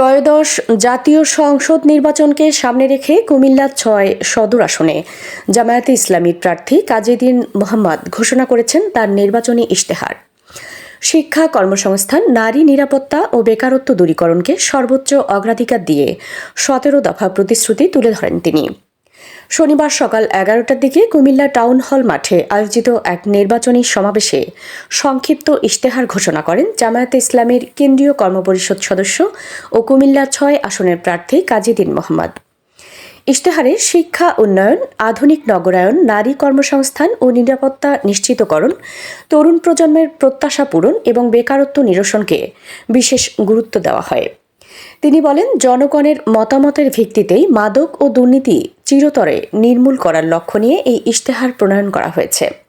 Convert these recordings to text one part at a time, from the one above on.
ত্রয়োদশ জাতীয় সংসদ নির্বাচনকে সামনে রেখে কুমিল্লা ছয় সদর আসনে জামায়াতে ইসলামীর প্রার্থী কাজেদিন মোহাম্মদ ঘোষণা করেছেন তার নির্বাচনী ইশতেহার। শিক্ষা কর্মসংস্থান, নারী নিরাপত্তা ও বেকারত্ব দূরীকরণকে সর্বোচ্চ অগ্রাধিকার দিয়ে সতেরো দফা প্রতিশ্রুতি তুলে ধরেন তিনি। শনিবার সকাল এগারোটার দিকে কুমিল্লা টাউন হল মাঠে আয়োজিত এক নির্বাচনী সমাবেশে সংক্ষিপ্ত ইশতেহার ঘোষণা করেন জামায়াতে ইসলামের কেন্দ্রীয় কর্মপরিষদ সদস্য ও কুমিল্লা ছয় আসনের প্রার্থী কাজীদিন মোহাম্মদ। ইশতেহারে শিক্ষা উন্নয়ন, আধুনিক নগরায়ন, নারী কর্মসংস্থান ও নিরাপত্তা নিশ্চিতকরণ, তরুণ প্রজন্মের প্রত্যাশা পূরণ এবং বেকারত্ব নিরসনকে বিশেষ গুরুত্ব দেওয়া হয়। তিনি বলেন, জনগণের মতামতের ভিত্তিতেই মাদক ও দুর্নীতি চিরতরে নির্মূল করার লক্ষ্য নিয়ে এই ইশতেহার প্রণয়ন করা হয়েছে।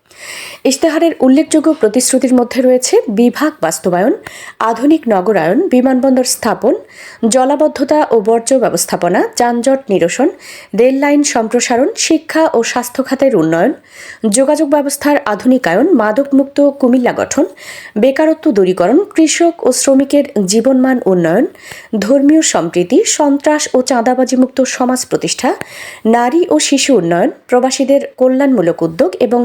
ইশতেহারের উল্লেখযোগ্য প্রতিশ্রুতির মধ্যে রয়েছে বিভাগ বাস্তবায়ন, আধুনিক নগরায়ন, বিমানবন্দর স্থাপন, জলাবদ্ধতা ও বর্জ্য ব্যবস্থাপনা, যানজট নিরসন, রেল লাইন সম্প্রসারণ, শিক্ষা ও স্বাস্থ্য খাতের উন্নয়ন, যোগাযোগ ব্যবস্থার আধুনিকায়ন, মাদকমুক্ত কুমিল্লা গঠন, বেকারত্ব দূরীকরণ, কৃষক ও শ্রমিকের জীবনমান উন্নয়ন, ধর্মীয় সম্প্রীতি, সন্ত্রাস ও চাঁদাবাজিমুক্ত সমাজ প্রতিষ্ঠা, নারী ও শিশু উন্নয়ন, প্রবাসীদের কল্যাণমূলক উদ্যোগ এবং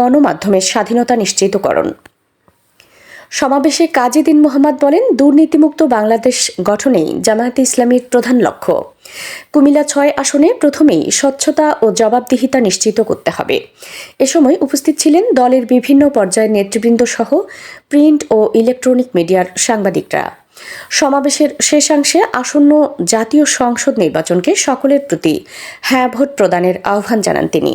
গণমাধ্যমের স্বাধীনতা নিশ্চিতকরণ। সমাবেশে কাজী দিন মোহাম্মদ বলেন, দুর্নীতিমুক্ত বাংলাদেশ গঠনেই জামায়াতে ইসলামীর প্রধান লক্ষ্য। কুমিল্লা ছয় আসনে প্রথমেই স্বচ্ছতা ও জবাবদিহিতা নিশ্চিত করতে হবে। এ সময় উপস্থিত ছিলেন দলের বিভিন্ন পর্যায়ের নেতৃবৃন্দ সহ প্রিন্ট ও ইলেকট্রনিক মিডিয়ার সাংবাদিকরা। সমাবেশের শেষাংশে আসন্ন জাতীয় সংসদ নির্বাচনকে সকলের প্রতি হ্যাঁ ভোট প্রদানের আহ্বান জানান তিনি।